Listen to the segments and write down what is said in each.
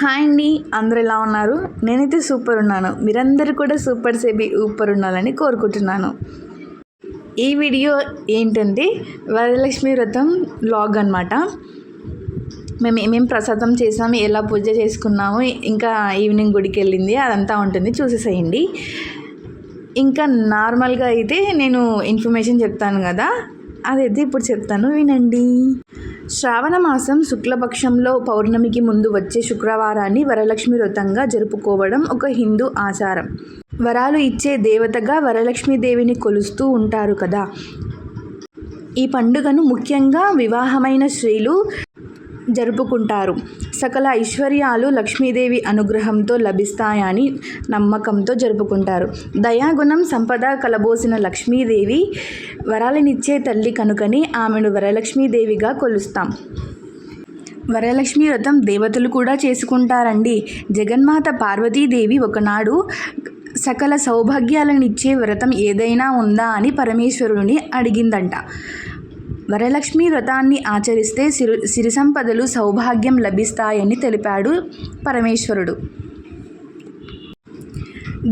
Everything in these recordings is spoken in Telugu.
హాయ్ అండి అందరు ఎలా ఉన్నారు? నేనైతే సూపర్ ఉన్నాను. మీరందరూ కూడా సూపర్ సేబి ఊపర్ ఉండాలని కోరుకుంటున్నాను. ఈ వీడియో ఏంటంటే వరలక్ష్మి వ్రతం వ్లాగ్ అనమాట మేము ఏమేం ప్రసాదం చేసాము ఎలా పూజ చేసుకున్నాము ఇంకా ఈవినింగ్ గుడికి వెళ్ళింది అదంతా ఉంటుంది చూసేసేయండి. ఇంకా నార్మల్గా అయితే నేను ఇన్ఫర్మేషన్ చెప్తాను కదా అదైతే ఇప్పుడు చెప్తాను వినండి. శ్రావణమాసం శుక్లపక్షంలో పౌర్ణమికి ముందు వచ్చే శుక్రవారాన్ని వరలక్ష్మి వ్రతంగా జరుపుకోవడం ఒక హిందూ ఆచారం. వరాలు ఇచ్చే దేవతగా వరలక్ష్మీదేవిని కొలుస్తూ ఉంటారు కదా. ఈ పండుగను ముఖ్యంగా వివాహమైన స్త్రీలు జరుపుకుంటారు. సకల ఐశ్వర్యాలు లక్ష్మీదేవి అనుగ్రహంతో లభిస్తాయని నమ్మకంతో జరుపుకుంటారు. దయాగుణం సంపద కలబోసిన లక్ష్మీదేవి వరాలనిచ్చే తల్లి కనుకని ఆమెను వరలక్ష్మీదేవిగా కొలుస్తాం. వరలక్ష్మి వ్రతం దేవతలు కూడా చేసుకుంటారండి. జగన్మాత పార్వతీదేవి ఒకనాడు సకల సౌభాగ్యాలనిచ్చే వ్రతం ఏదైనా ఉందా అని పరమేశ్వరుని అడిగిందంట. వరలక్ష్మి వ్రతాన్ని ఆచరిస్తే సిరు సిరి సంపదలు సౌభాగ్యం లభిస్తాయని తెలిపాడు పరమేశ్వరుడు.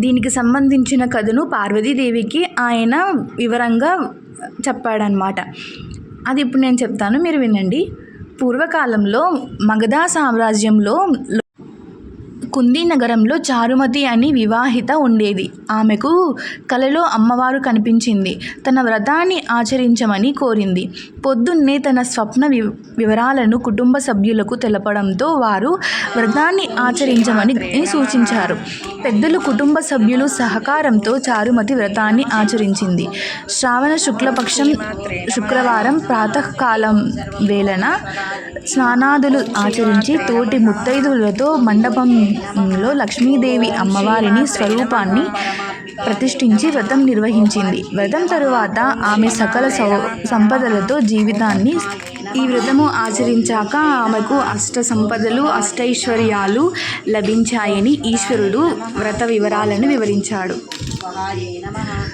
దీనికి సంబంధించిన కథను పార్వతీదేవికి ఆయన వివరంగా చెప్పాడనమాట అది ఇప్పుడు నేను చెప్తాను మీరు వినండి. పూర్వకాలంలో మగధా సామ్రాజ్యంలో కుందీ నగరంలో చారుమతి అని వివాహిత ఉండేది. ఆమెకు కలలో అమ్మవారు కనిపించింది. తన వ్రతాన్ని ఆచరించమని కోరింది. పొద్దున్నే తన స్వప్న వి వివరాలను కుటుంబ సభ్యులకు తెలపడంతో వారు వ్రతాన్ని ఆచరించమని సూచించారు. పెద్దలు కుటుంబ సభ్యులు సహకారంతో చారుమతి వ్రతాన్ని ఆచరించింది. శ్రావణ శుక్లపక్షం శుక్రవారం ప్రాతకాలం వేళన స్నానాదులు ఆచరించి తోటి ముత్తైదులతో మండపం సమయంలో లక్ష్మీదేవి అమ్మవారిని స్వరూపాన్ని ప్రతిష్ఠించి వ్రతం నిర్వహించింది. వ్రతం తరువాత ఆమె సకల సౌ సంపదలతో జీవితాన్ని ఈ వ్రతము ఆచరించాక ఆమెకు అష్ట సంపదలు అష్టైశ్వర్యాలు లభించాయని ఈశ్వరుడు వ్రత వివరాలను వివరించాడు.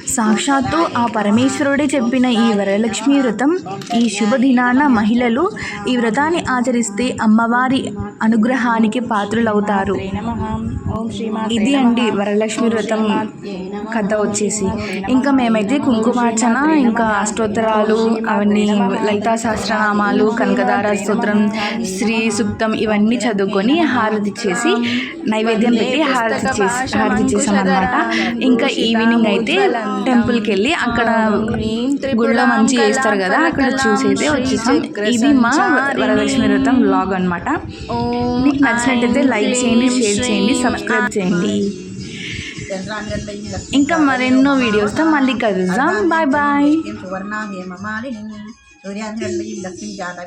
సాక్షాత్తు ఆ పరమేశ్వరుడే చెప్పిన ఈ వరలక్ష్మి వ్రతం ఈ శుభదినాన మహిళలు ఈ వ్రతాన్ని ఆచరిస్తే అమ్మవారి అనుగ్రహానికి పాత్రులవుతారు. ఇది అండి వరలక్ష్మి వ్రతం కథ వచ్చేసి. ఇంకా మేమైతే కుంకుమార్చన ఇంకా అష్టోత్తరాలు అవన్నీ లలితా సహస్రనామాలు కనకదార స్తోత్రం శ్రీ సూక్తం ఇవన్నీ చదువుకొని హారతి చేసి నైవేద్యం పెట్టి హారతి చేసి హారతి చేసాం అనమాట ఇంకా ఈవినింగ్ అయితే టెంపుల్కి వెళ్ళి అక్కడ గుళ్ళో మంచి చేస్తారు కదా అక్కడ చూసైతే వచ్చేసాం. ఇది మా వరలక్ష్మి వ్రతం బ్లాగ్ అనమాట మీకు నచ్చినట్టయితే లైక్ చేయండి షేర్ చేయండి సబ్స్క్రైబ్ చేయండి. ఇంకా మరెన్నో వీడియోస్తో మళ్ళీ కలుద్దాం. బాయ్ బాయ్ सूर्यान गणपति लक्ष्मी जाना